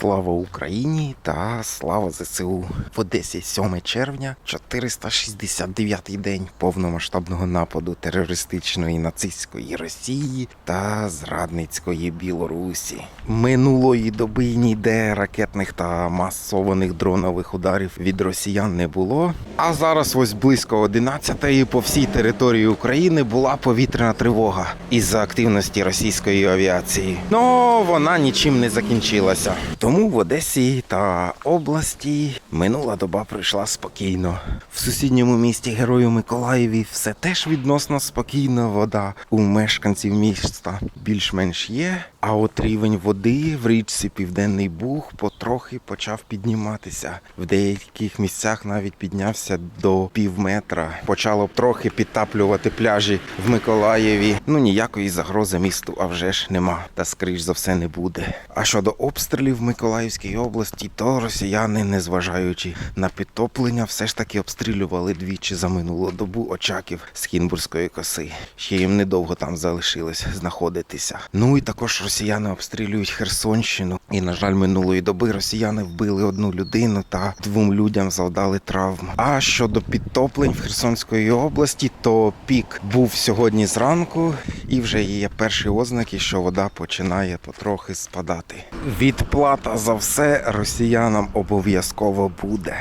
Слава Україні та слава ЗСУ. В Одесі 7 червня, 469-й день повномасштабного нападу терористичної нацистської Росії та зрадницької Білорусі. Минулої доби ніде ракетних та масованих дронових ударів від росіян не було. А зараз, ось близько 11-ї, по всій території України була повітряна тривога із-за активності російської авіації. Ну вона нічим не закінчилася. Тому в Одесі та області минула доба пройшла спокійно. В сусідньому місті Герою Миколаєві все теж відносно спокійно. Вода у мешканців міста більш-менш є. А от рівень води в річці Південний Буг потрохи почав підніматися. В деяких місцях навіть піднявся до пів метра. Почало трохи підтаплювати пляжі в Миколаєві. Ну ніякої загрози місту, а вже ж нема. Та скоріш за все не буде. А щодо обстрілів в Миколаївській області, то росіяни, незважаючи на підтоплення, все ж таки обстрілювали двічі за минулу добу очаків з Кінбурзької коси. Ще їм недовго там залишилось знаходитися. Ну і також росіяни обстрілюють Херсонщину. І, на жаль, минулої доби росіяни вбили одну людину та двом людям завдали травм. А щодо підтоплень в Херсонської області, то пік був сьогодні зранку, і вже є перші ознаки, що вода починає потрохи спадати. Відплата за все росіянам обов'язково буде.